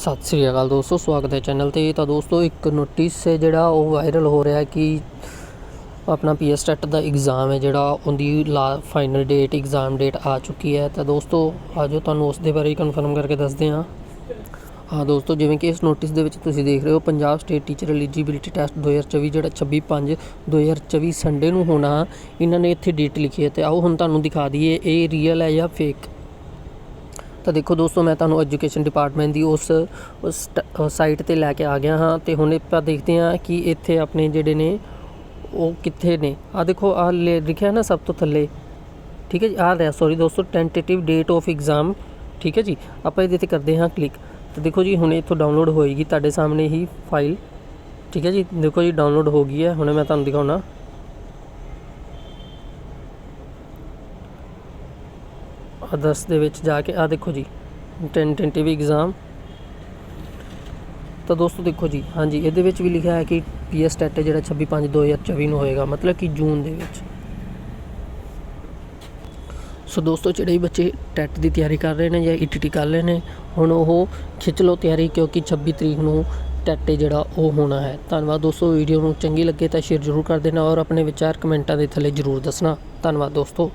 ਸਤਿ ਸ੍ਰੀ ਅਕਾਲ ਦੋਸਤੋ, ਸਵਾਗਤ ਹੈ ਚੈਨਲ ਤੇ। ਤਾਂ ਦੋਸਤੋ, ਇੱਕ ਨੋਟਿਸ ਹੈ ਜਿਹੜਾ ਉਹ ਵਾਇਰਲ ਹੋ ਰਿਹਾ ਹੈ ਕਿ ਆਪਣਾ ਪੀਐਸ ਟੈਟ ਦਾ ਐਗਜ਼ਾਮ ਹੈ ਜਿਹੜਾ ਉਹਦੀ ਲਾ ਫਾਈਨਲ ਡੇਟ ਐਗਜ਼ਾਮ ਡੇਟ ਆ ਚੁੱਕੀ ਹੈ। ਤਾਂ ਦੋਸਤੋ, ਆਜੋ ਤੁਹਾਨੂੰ ਉਸ ਦੇ ਬਾਰੇ ਕਨਫਰਮ ਕਰਕੇ ਦੱਸਦੇ ਹਾਂ। ਹਾਂ ਦੋਸਤੋ, ਜਿਵੇਂ ਕਿ ਇਸ ਨੋਟਿਸ ਦੇ ਵਿੱਚ ਤੁਸੀਂ ਦੇਖ ਰਹੇ ਹੋ, Punjab state teacher eligibility test 2024 ਜਿਹੜਾ 26 5 2024 ਸੰਡੇ ਨੂੰ ਹੋਣਾ, ਇਹਨਾਂ ਨੇ ਇੱਥੇ ਡੇਟ ਲਿਖੀ ਹੈ। ਤੇ ਆਓ ਹੁਣ ਤੁਹਾਨੂੰ ਦਿਖਾ ਦਈਏ, ਇਹ ਰੀਅਲ ਹੈ ਜਾਂ ਫੇਕ ਤਾਂ ਦੇਖੋ ਦੋਸਤੋ, ਮੈਂ ਤੁਹਾਨੂੰ ਐਜੂਕੇਸ਼ਨ ਡਿਪਾਰਟਮੈਂਟ ਦੀ ਉਸ ਉਸ ਸਾਈਟ ਤੇ ਲੈ ਕੇ ਆ ਗਿਆ ਹਾਂ ਤੇ ਹੁਣ ਆਪਾਂ ਦੇਖਦੇ ਹਾਂ ਕਿ ਇੱਥੇ ਆਪਣੇ ਜਿਹੜੇ ਨੇ ਉਹ ਕਿੱਥੇ ਨੇ। ਆ ਦੇਖੋ ਆ ਲਿਖਿਆ ਨਾ ਸਭ ਤੋਂ ਥੱਲੇ। ਠੀਕ ਹੈ ਜੀ ਆ ਰਿਹਾ ਸੌਰੀ ਦੋਸਤੋ ਟੈਂਟੇਟਿਵ ਡੇਟ ਆਫ ਐਗਜ਼ਾਮ ਠੀਕ ਹੈ ਜੀ, ਆਪਾਂ ਇਹਦੇ ਤੇ ਕਰਦੇ ਹਾਂ ਕਲਿੱਕ ਤਾਂ ਦੇਖੋ ਜੀ, ਹੁਣ ਇੱਥੋਂ ਡਾਊਨਲੋਡ ਹੋਏਗੀ, ਤੁਹਾਡੇ ਸਾਹਮਣੇ ਹੀ ਫਾਈਲ ਠੀਕ ਹੈ ਜੀ, ਦੇਖੋ ਜੀ ਡਾਊਨਲੋਡ ਹੋ ਗਈ ਹੈ। ਹੁਣ ਮੈਂ ਤੁਹਾਨੂੰ ਦਿਖਾਉਣਾ। ਅਦਰਸ ਦੇ ਵਿੱਚ ਜਾ ਕੇ ਆ ਦੇਖੋ ਜੀ ਟੈਂਟੇਟਿਵ ਐਗਜ਼ਾਮ ਤਾਂ ਦੋਸਤੋ ਦੇਖੋ ਜੀ, ਹਾਂਜੀ, ਇਹਦੇ ਵਿੱਚ ਵੀ ਲਿਖਿਆ ਹੈ ਕਿ ਪੀਐਸ ਟੈਟ ਹੈ ਜਿਹੜਾ 26 5 2024 ਨੂੰ ਹੋਏਗਾ, ਮਤਲਬ ਕਿ ਜੂਨ ਦੇ ਵਿੱਚ। ਸੋ ਦੋਸਤੋ, ਜਿਹੜੇ ਬੱਚੇ ਟੈਟ ਦੀ ਤਿਆਰੀ ਕਰ ਰਹੇ ਨੇ ਜਾਂ ਈਟੀਟੀ ਕਰ ਰਹੇ ਨੇ, ਹੁਣ ਉਹ ਖਿੱਚ ਲਓ ਤਿਆਰੀ, ਕਿਉਂਕਿ 26 ਤਰੀਕ ਨੂੰ ਟੈਟ ਜਿਹੜਾ ਉਹ ਹੋਣਾ ਹੈ। ਧੰਨਵਾਦ ਦੋਸਤੋ ਵੀਡੀਓ ਨੂੰ ਚੰਗੀ ਲੱਗੇ ਤਾਂ ਸ਼ੇਅਰ ਜ਼ਰੂਰ ਕਰ ਦੇਣਾ ਔਰ ਆਪਣੇ ਵਿਚਾਰ ਕਮੈਂਟਾਂ ਦੇ ਥੱਲੇ ਜ਼ਰੂਰ ਦੱਸਣਾ। ਧੰਨਵਾਦ ਦੋਸਤੋ।